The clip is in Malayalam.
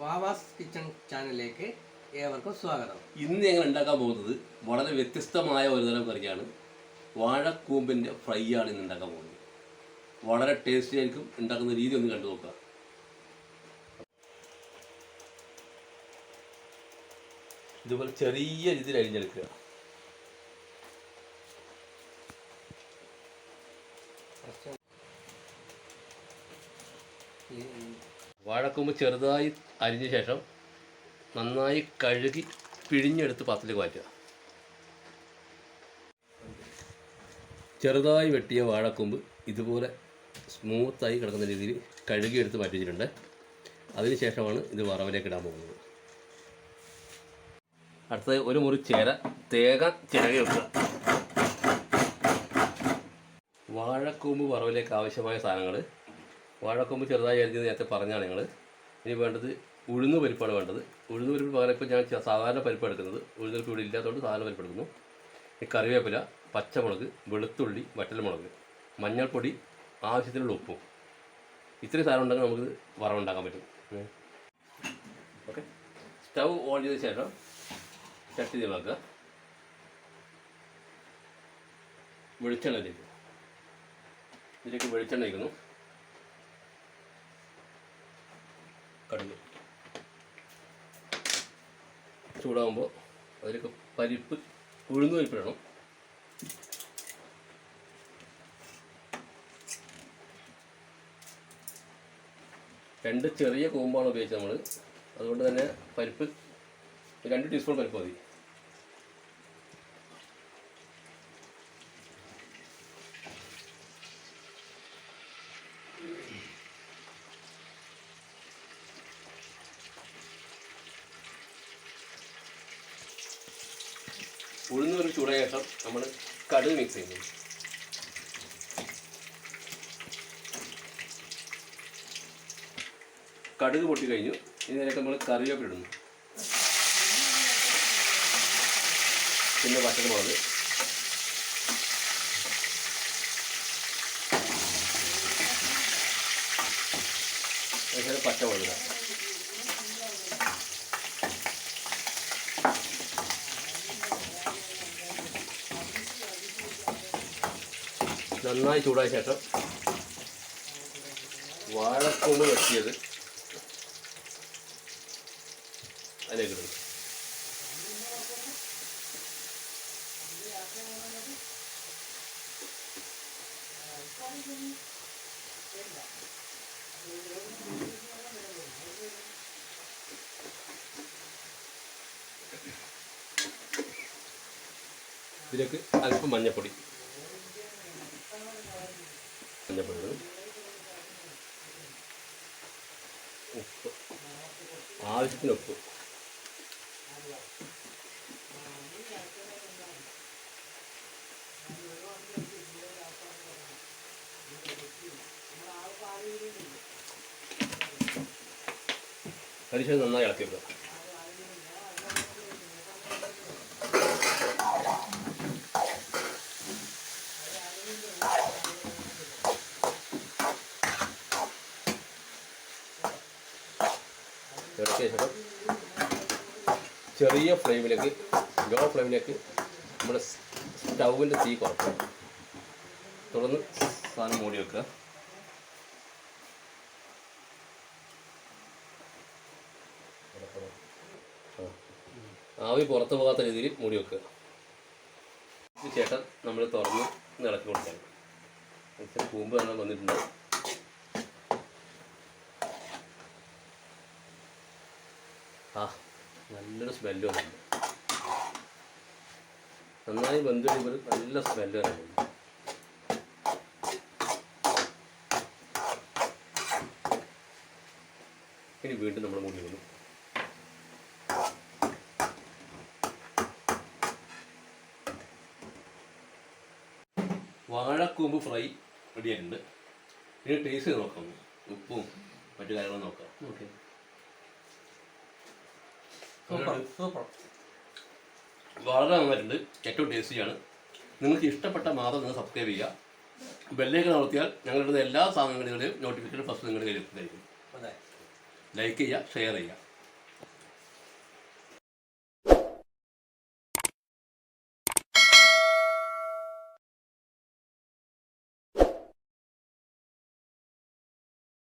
വാവാസ് കിച്ചൺ ചാനലിലേക്ക് ഏവർക്കും സ്വാഗതം. ഇന്ന് ഞങ്ങൾ ഉണ്ടാക്കാൻ പോകുന്നത് വളരെ വ്യത്യസ്തമായ ഒരു തരം കറിയാണ്. വാഴക്കൂമ്പിന്റെ ഫ്രൈ ആണ് ഇന്ന് ഉണ്ടാക്കാൻ പോകുന്നത്. വളരെ ടേസ്റ്റി ആയിരിക്കും. ഉണ്ടാക്കുന്ന രീതി ഒന്ന് കണ്ടു നോക്കുക. ഇതുപോലെ ചെറിയ രീതിയിൽ അരിഞ്ഞെടുക്കുക. വാഴക്കൂമ്പ് ചെറുതായി അരിഞ്ഞ ശേഷം നന്നായി കഴുകി പിഴിഞ്ഞെടുത്ത് പാത്രത്തിലേക്ക് മാറ്റുക. ചെറുതായി വെട്ടിയ വാഴക്കൊമ്പ് ഇതുപോലെ സ്മൂത്തായി കിടക്കുന്ന രീതിയിൽ കഴുകിയെടുത്ത് മാറ്റി വെച്ചിട്ടുണ്ട് അതിനുശേഷമാണ് ഇത് വറവിലേക്ക് ഇടാൻ പോകുന്നത്. അടുത്തത് ഒരു മുറി ചേര തേങ്ങ ചിരക വെക്കുക. വാഴക്കൊമ്പ് വറവിലേക്ക് ആവശ്യമായ സാധനങ്ങൾ വാഴക്കൊമ്പ് ചെറുതായി അരിഞ്ഞത് നേരത്തെ പറഞ്ഞാണ് ഞങ്ങൾ ഇനി വേണ്ടത് ഉഴുന്ന് പരിപ്പാണ് വേണ്ടത്. ഉഴുന്ന് പരിപ്പ് പകരം ഇപ്പോൾ ഞാൻ സാധാരണ പരിപ്പ് എടുക്കുന്നത്. ഉഴുന്നൽപ്പ് ഇവിടെ ഇല്ലാത്തതുകൊണ്ട് സാധാരണ പരിപ്പ് എടുക്കുന്നു. ഈ കറിവേപ്പില പച്ചമുളക് വെളുത്തുള്ളി വറ്റൽമുളക് മഞ്ഞൾപ്പൊടി ആവശ്യത്തിനുള്ള ഉപ്പും. ഇത്രയും സാധനം ഉണ്ടെങ്കിൽ നമുക്ക് വറവുണ്ടാക്കാൻ പറ്റും. ഓക്കെ. സ്റ്റൗ ഓൺ ചെയ്ത ശേഷം ചട്ടി തിളക്കുക വെളിച്ചെണ്ണ ഇതിലേക്ക് വെളിച്ചെണ്ണ ഒഴിക്കുന്നു. കടുക് ചൂടാകുമ്പോൾ അതിലൊക്കെ പരിപ്പ് ഉഴുന്ന് പരിപ്പിടണം. രണ്ട് ചെറിയ കൂമ്പാണ് ഉപയോഗിച്ചത് നമ്മൾ അതുകൊണ്ട് തന്നെ പരിപ്പ് രണ്ട് ടീസ്പൂൺ പരിപ്പ് മതി. ഉഴുന്ന് ഒരു ചൂടായ ശേഷം നമ്മൾ കടുക് മിക്സ് ചെയ്യുന്നു. കടുക് പൊട്ടി കഴിഞ്ഞു. ഇതിലേക്ക് നമ്മൾ കറിവേപ്പില ഇടുന്നു. പിന്നെ പച്ചമുളക്. പച്ചമുളക് നന്നായി ചൂടായ ശേഷം വാഴക്കൂമ്പ് വെട്ടിയത്. അതിലേക്ക് ഇതിലേക്ക് അല്പം മഞ്ഞപ്പൊടി. മഞ്ഞപ്പൊടി. ഉപ്പ്. ആവശ്യത്തിന് ഉപ്പ്. പരിശോധന നന്നായി ഇളക്കി വെക്കുക ഇറക്കിയ ശേഷം ചെറിയ ഫ്ലെയിമിലേക്ക് ലോ ഫ്ലെയിമിലേക്ക് നമ്മൾ സ്റ്റൗവിന്റെ തീ കുറയ്ക്കുക തുടർന്ന് സാധനം മൂടി വെക്കുക. ആവി പുറത്തു പോകാത്ത രീതിയിൽ മൂടി വെക്കുക. ശേഷം നമ്മൾ തുറന്ന് ഇളക്കി കൊടുക്കണം കൂമ്പ് തന്നെ വന്നിട്ടുണ്ട്. ആ നല്ലൊരു സ്മെല്ല് വന്നിട്ടുണ്ട്. നന്നായി വെന്ത് നല്ല സ്മെല്ല് വരുന്നുണ്ട് ഇനി വീണ്ടും നമ്മൾ മൂടി വന്നു വാഴക്കൂമ്പ് ഫ്രൈ റെഡിയായിട്ടുണ്ട് ഇനി ടേസ്റ്റ് നോക്കാം. ഉപ്പും മറ്റു കാര്യങ്ങളും നോക്കാം. ഓക്കെ. സൂപ്പർ. സൂപ്പർ. വളരെ നന്നായിട്ടുണ്ട് ഏറ്റവും ടേസ്റ്റിയാണ് നിങ്ങൾക്ക് ഇഷ്ടപ്പെട്ട മാത്രം നിങ്ങൾ സബ്സ്ക്രൈബ് ചെയ്യുക. ബെല്ലേക്ക് നടത്തിയാൽ ഞങ്ങളുടെ എല്ലാ സാധനങ്ങളുടെയും നോട്ടിഫിക്കേഷൻ ഫസ്റ്റ് നിങ്ങളുടെ കയ്യിൽ എത്തുന്നതായിരിക്കും ലൈക്ക് ചെയ്യുക ഷെയർ ചെയ്യുക.